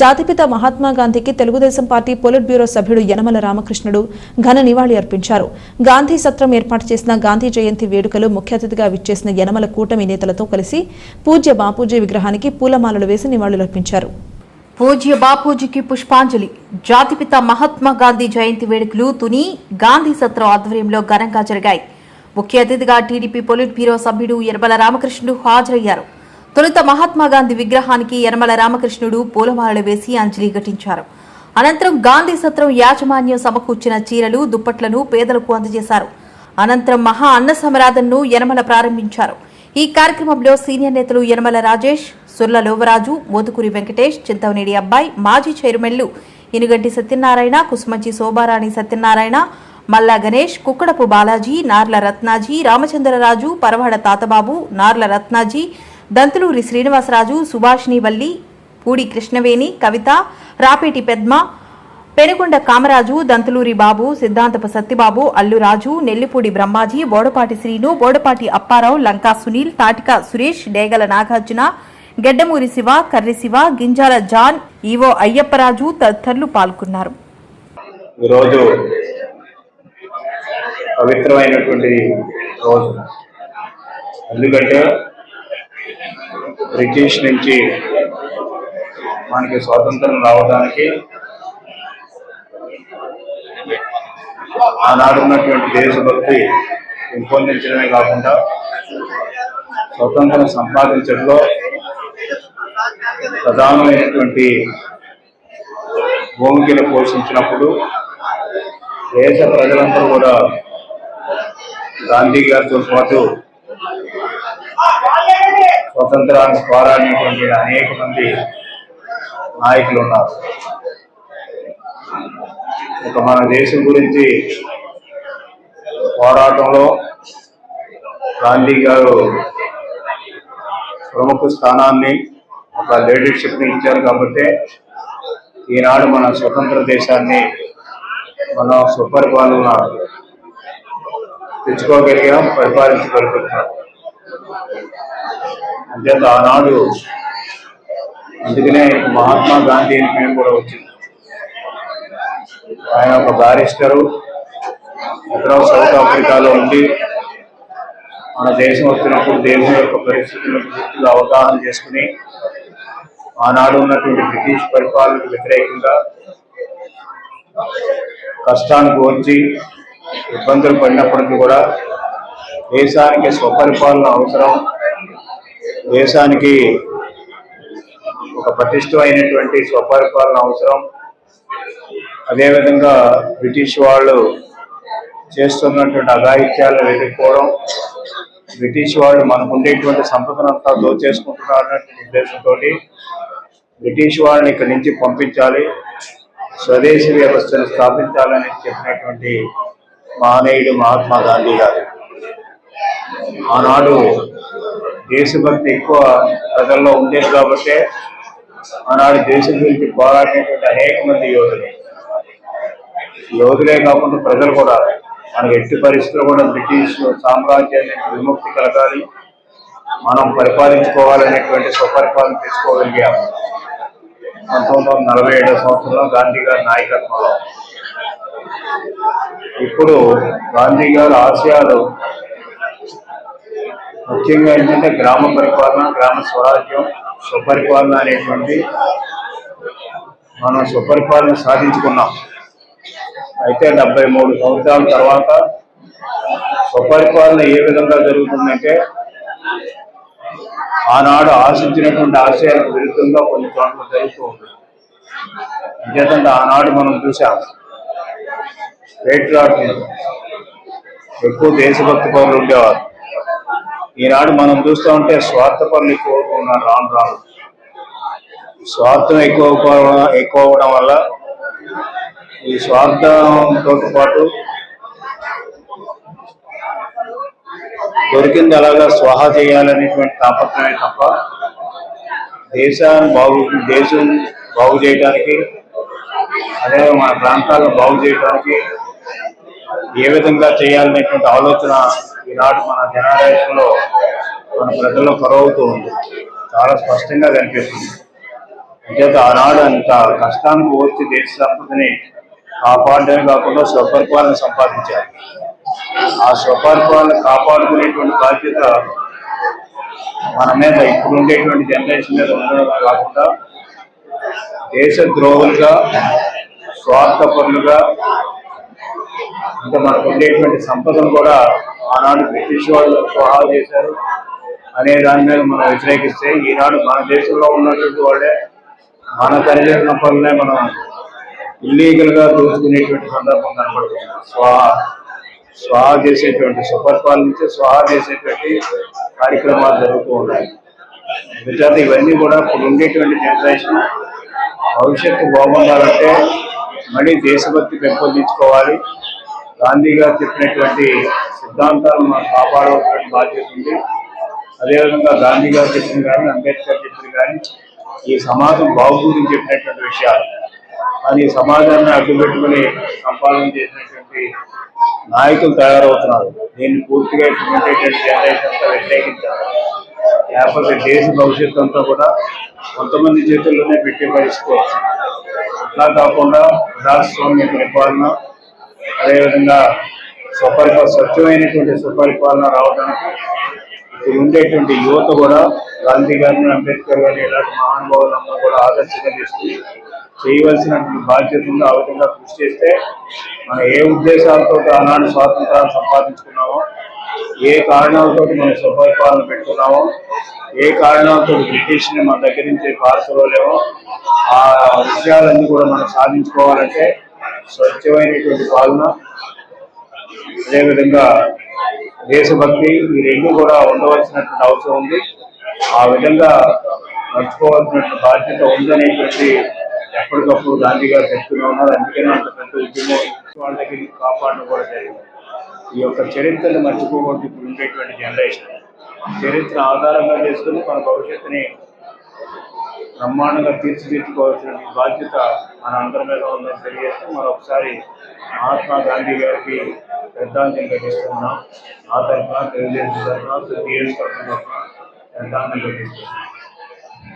జాతిపిత మహాత్మా గాంధీకి Telugu Desam party polit bureau సభ్యుడు యనమల రామకృష్ణుడు ఘన నివాళి అర్పించారు. గాంధీ సత్రం ఏర్పాటు చేసిన గాంధీ జయంతి వేడుకలు ముఖ్య అతిథిగా విచ్చేసిన యనమల కూటమి నేతలతో కలిసి పూజ్య బాపూజీ విగ్రహానికి పూలమాలలు వేసి నివాళులర్పించారు పూజ్య బాపూజీకి పుష్పాంజలి. జాతిపిత మహాత్మా గాంధీ జయంతి వేడుకలు తుని గాంధీ సత్రం ఆధ్వర్యంలో ఘనంగా జరిగాయి. ముఖ్య అతిథిగా టీడీపీ పొలిట్ బ్యూరో సభ్యుడు యనమల రామకృష్ణుడు హాజరయ్యారు. తొలుత మహాత్మా గాంధీ విగ్రహానికి యనమల రామకృష్ణుడు పూలమాలలు వేసి అంజలి ఘటించారు. అనంతరం గాంధీ సత్రం యాజమాన్యం సమకూర్చిన చీరలు దుప్పట్లను పేదలకు అందజేశారు. అనంతరం మహా అన్న సమరాధనను యనమల ప్రారంభించారు. ఈ కార్యక్రమంలో సీనియర్ నేతలు యనమల రాజేష్ సుర్ల లోవరాజు మోతుకూరి వెంకటేష్ చింతవనేడి అబ్బాయి మాజీ చైర్మన్లు ఇనుగంటి సత్యనారాయణ కుసుమంచి శోభారాణి సత్యనారాయణ మల్లా గణేష్ కుక్కడపు బాలాజీ నార్ల రత్నాజీ రామచంద్రరాజు పరవాడ తాతబాబు నార్ల రత్నాజీ దంతులూరి శ్రీనివాసరాజు సుభాషిణి వల్లి పూడి కృష్ణవేణి కవిత రాపేటి పెద్మ పెనుకొండ కామరాజు దంతులూరి బాబు సిద్ధాంతపు సత్యబాబు అల్లురాజు నెల్లిపూడి బ్రహ్మాజీ బోడపాటి శ్రీను బోడపాటి అప్పారావు లంకా సునీల్ తాటిక సురేష్ డేగల నాగార్జున గెడ్డమూరి శివ కర్రి శివ గింజాల జాన్ ఈవో అయ్యప్పరాజు తదితరులు పాల్గొన్నారు. ఈరోజు పవిత్రమైనటువంటి రోజు. ఎందుకంటే బ్రిటిష్ నుంచి మనకి స్వాతంత్రం రావడానికి ఆనాడు ఉన్నటువంటి దేశభక్తి పెంపొందించడమే కాకుండా స్వతంత్రం సంపాదించడంలో ప్రధానమైనటువంటి భూమికలు పోషించినప్పుడు దేశ ప్రజలందరూ కూడా గాంధీ గారితో పాటు స్వతంత్రాన్ని పోరాడినటువంటి అనేక మంది నాయకులు ఉన్నారు. ఇక మన దేశం గురించి పోరాటంలో గాంధీ గారు ప్రముఖ స్థానాన్ని ఒక లీడర్షిప్ని ఇచ్చారు కాబట్టి ఈనాడు మన స్వతంత్ర దేశాన్ని మనం సుపరిపాలన తెచ్చుకోగలిగాం పరిపాలించగలుగుతున్నాం అంచేత ఆనాడు అందుకనే మహాత్మా గాంధీ అని పేరు కూడా వచ్చింది. ఆయన ఒక బారిస్టరు ఎక్కడో సౌత్ ఆఫ్రికాలో ఉండి మన దేశం వచ్చినప్పుడు దేశం యొక్క పరిస్థితులను పూర్తిగా అవగాహన చేసుకుని ఆనాడు ఉన్నటువంటి బ్రిటిష్ పరిపాలనకు వ్యతిరేకంగా కష్టానికి వచ్చి ఇబ్బందులు పడినప్పటికీ కూడా దేశానికి స్వపరిపాలన అవసరం దేశానికి ఒక పటిష్టమైనటువంటి స్వపరిపాలన అవసరం. అదేవిధంగా బ్రిటిష్ వాళ్ళు చేస్తున్నటువంటి అఘాయిత్యాలను వెళ్ళిపోవడం బ్రిటిష్ వాళ్ళు మనకు ఉండేటువంటి సంపదనంతా దోచేసుకుంటున్నారనే ఉద్దేశంతో బ్రిటిష్ వాళ్ళని ఇక్కడి నుంచి పంపించాలి స్వదేశీ వ్యవస్థను స్థాపించాలని చెప్పినటువంటి మహనీయుడు మహాత్మా గాంధీ గారు. ఆనాడు దేశభక్తి ఎక్కువ ప్రజల్లో ఉండేది కాబట్టి ఆనాడు దేశం గురించి పోరాడినటువంటి అనేక మంది యోధులు. యోధులే కాకుండా ప్రజలు కూడా మనకి ఎట్టి పరిస్థితులు కూడా బ్రిటిష్ సామ్రాజ్యాన్ని విముక్తి కలగాలి మనం పరిపాలించుకోవాలనేటువంటి స్వపరిపాలన తెచ్చుకోగలిగాం పంతొమ్మిది వందల నలభై ఏడవ సంవత్సరంలో గాంధీ గారి నాయకత్వంలో. ఇప్పుడు గాంధీ గారు ఆశయాలు ముఖ్యంగా ఏంటంటే గ్రామ పరిపాలన గ్రామ స్వరాజ్యం స్వపరిపాలన అనేటువంటి మనం స్వపరిపాలన సాధించుకున్నాం. అయితే డెబ్బై మూడు సంవత్సరాల తర్వాత స్వపరిపాలన ఏ విధంగా జరుగుతుందంటే ఆనాడు ఆశించినటువంటి ఆశయాలకు విరుద్ధంగా కొన్ని చోట్ల జరుగుతూ ఉంటుంది అంచేతంటే ఆనాడు మనం చూసాం పేట్రాట్ ఎక్కువ దేశభక్తి పౌరులు ఉండేవారు. ఈనాడు మనం చూస్తూ ఉంటే స్వార్థ పనులు ఎక్కువ ఉన్నారు రాను రాను. స్వార్థం ఎక్కువ ఎక్కువ అవడం వల్ల ఈ స్వార్థంతో పాటు దొరికింది అలాగా స్వాహా చేయాలనేటువంటి తాపత్రమే తప్ప దేశాన్ని బాగు దేశం బాగు చేయడానికి అదే మన ప్రాంతాలను బాగు చేయడానికి ఏ విధంగా చేయాలనేటువంటి ఆలోచన ఈనాడు మన జనరేషన్లో మన ప్రజల్లో కరువుతూ ఉంది. చాలా స్పష్టంగా కనిపిస్తుంది. అంచేత ఆనాడు అంత కష్టానికి వచ్చి దేశ సంపదని కాపాడమే కాకుండా స్వపరిపాలన సంపాదించారు. ఆ స్వపరిపాలన కాపాడుకునేటువంటి బాధ్యత మన మీద ఇప్పుడు ఉండేటువంటి జనరేషన్ మీద ఉండడం కాకుండా దేశ ద్రోహులుగా స్వార్థపరులుగా ఇంకా మనకు ఉండేటువంటి సంపదను కూడా ఆనాడు బ్రిటిష్ వాళ్ళు స్వహా చేశారు. అనే దాని మీద మనం వ్యతిరేకిస్తే ఈనాడు మన దేశంలో ఉన్నటువంటి వాళ్ళే మన తల్లిదండ్రుల పనులే మనం ఇల్లీగల్గా దోచుకునేటువంటి సందర్భం కనబడుతుంది. స్వాహా స్వాహ చేసేటువంటి సుపరిపాలనించి స్వాహ చేసేటువంటి కార్యక్రమాలు జరుగుతూ ఉన్నాయి. అందుచేత ఇవన్నీ కూడా ఇప్పుడు ఉండేటువంటి జనరేషన్ భవిష్యత్తు బాగుండాలంటే మళ్ళీ దేశభక్తి పెంపొందించుకోవాలి. గాంధీ గారు చెప్పినటువంటి సిద్ధాంతాలను మనం కాపాడవలసిన బాధ్యత ఉంది. అదేవిధంగా గాంధీ గారు చెప్పిన కానీ అంబేద్కర్ చెప్పిన కానీ ఈ సమాజం బాగుంది చెప్పినటువంటి విషయాలు. కానీ ఈ సమాజాన్ని అడ్డుపెట్టుకుని సంపాదన చేసినటువంటి నాయకులు తయారవుతున్నారు. దీన్ని పూర్తిగా ఇప్పుడు జనరేషన్ అంతా వ్యతిరేకించారు. లేకపోతే దేశ భవిష్యత్తు అంతా కూడా కొంతమంది చేతుల్లోనే పెట్టి పరిస్థితి వచ్చింది. అట్లా కాకుండా ప్రజాస్వామ్య పరిపాలన అదేవిధంగా స్వపరిప స్వచ్ఛమైనటువంటి సుపరిపాలన రావడానికి ఇప్పుడు ఉండేటువంటి యువత కూడా గాంధీ గారిని అంబేద్కర్ గారిని ఇలాంటి మహానుభావులందరూ కూడా ఆదర్శంగా తీసుకుని చేయవలసినటువంటి బాధ్యత ఉందో. ఆ విధంగా కృషి చేస్తే మనం ఏ ఉద్దేశాలతో ఆనాడు స్వాతంత్రాన్ని సంపాదించుకున్నామో ఏ కారణాలతో మనం సుపరిపాలన పెట్టుకున్నామో ఏ కారణాలతో బ్రిటిష్ని మన దగ్గర నుంచి పాల్గొలేమో ఆ విషయాలన్నీ కూడా మనం సాధించుకోవాలంటే స్వచ్ఛమైనటువంటి పాలన అదేవిధంగా దేశభక్తి ఈ రెండు కూడా ఉండవలసినటువంటి అవసరం ఉంది. ఆ విధంగా నడుచుకోవాల్సినటువంటి బాధ్యత ఉందనేటువంటి ఎప్పటికప్పుడు గాంధీ గారు చెప్తూనే ఉన్నారు. అందుకనే అంత పెద్ద ఉద్యమం వాళ్ళ దగ్గర కాపాడడం కూడా జరిగింది. ఈ యొక్క చరిత్రను మర్చిపోకూడదు ఇప్పుడు ఉండేటువంటి జనరేషన్ చరిత్ర ఆధారంగా చేసుకుని మన భవిష్యత్తుని బ్రహ్మాండంగా తీర్చిదిద్దుకోవాల్సిన బాధ్యత మన అందరి మీద ఉందని తెలియజేస్తూ మరొకసారి మహాత్మా గాంధీ గారికి శ్రద్ధాంజలి ఘటిస్తున్నాం ఆ తరఫున తెలుగుదేశం తరఫున టీఎస్ తరఫున శ్రద్ధాంజలి ఘటిస్తున్నాం